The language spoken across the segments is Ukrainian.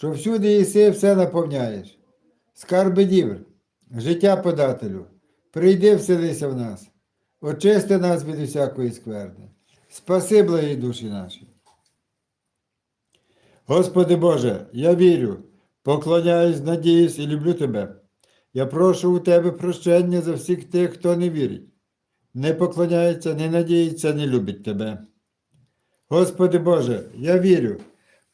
що всюди єси все наповняєш, скарби дівр, життя подателю, прийди вселися в нас, очисти нас від усякої скверни, спаси благі душі наші. Господи Боже, я вірю, поклоняюсь, надіюсь і люблю Тебе. Я прошу у Тебе прощення за всіх тих, хто не вірить, не поклоняється, не надіється, не любить Тебе. Господи Боже, я вірю,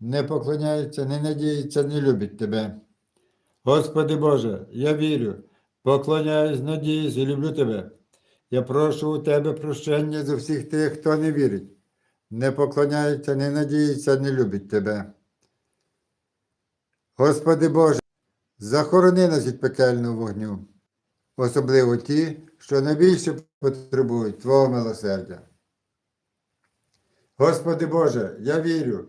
не поклоняється, не надіється, не любить Тебе. Господи Боже, я вірю, поклоняюсь, надіюсь і люблю Тебе. Я прошу у Тебе прощення за всіх тих, хто не вірить, не поклоняється, не надіється, не любить Тебе. Господи Боже, захорони нас від пекельного вогню, особливо ті, що найбільше потребують Твого милосердя. Господи Боже, я вірю,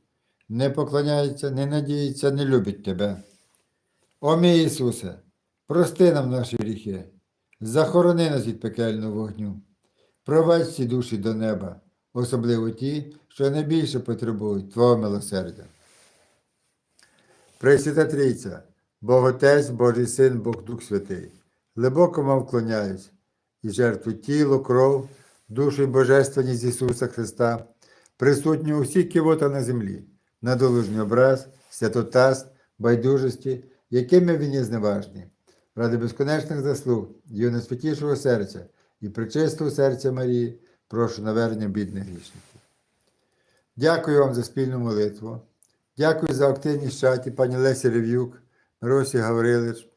не поклоняється, не надіється, не любить Тебе. О мій Ісусе, прости нам наші гріхи, захорони нас від пекельного вогню, провадь всі душі до неба, особливо ті, що найбільше потребують Твого милосердя. Пресвята Трійця, Бог Отець, Божий Син, Бог Дух Святий, глибоко вам вклоняюсь і жертву тіло, кров, душу і божественність Ісуса Христа, присутню у всіх кивота на землі, на долужній образ, святотаст, байдужості, якими він є зневажний, ради безконечних заслуг Його найсвятішого серця і причистого серця Марії, прошу навернення бідних грішників. Дякую вам за спільну молитву. Дякую за активність чаті пані Лесі Рев'юк, Миросі Гаврилич,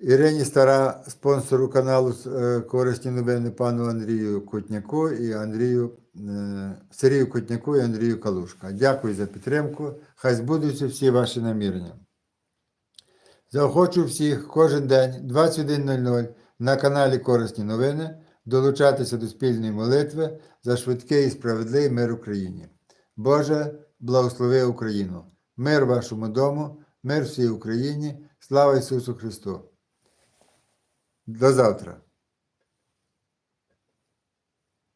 Ірині Стара, спонсору каналу е, Корисні новини пану Андрію Кутняку і Андрію е, Сергію Кутняку і Андрію Калушка. Дякую за підтримку. Хай збудуться всі ваші намірення. Заохочу всіх кожен день 21.00 на каналі Корисні новини долучатися до спільної молитви за швидкий і справедливий мир Україні. Боже, благослови Україну! Мир вашому дому, мир всій Україні, слава Ісусу Христу! До завтра!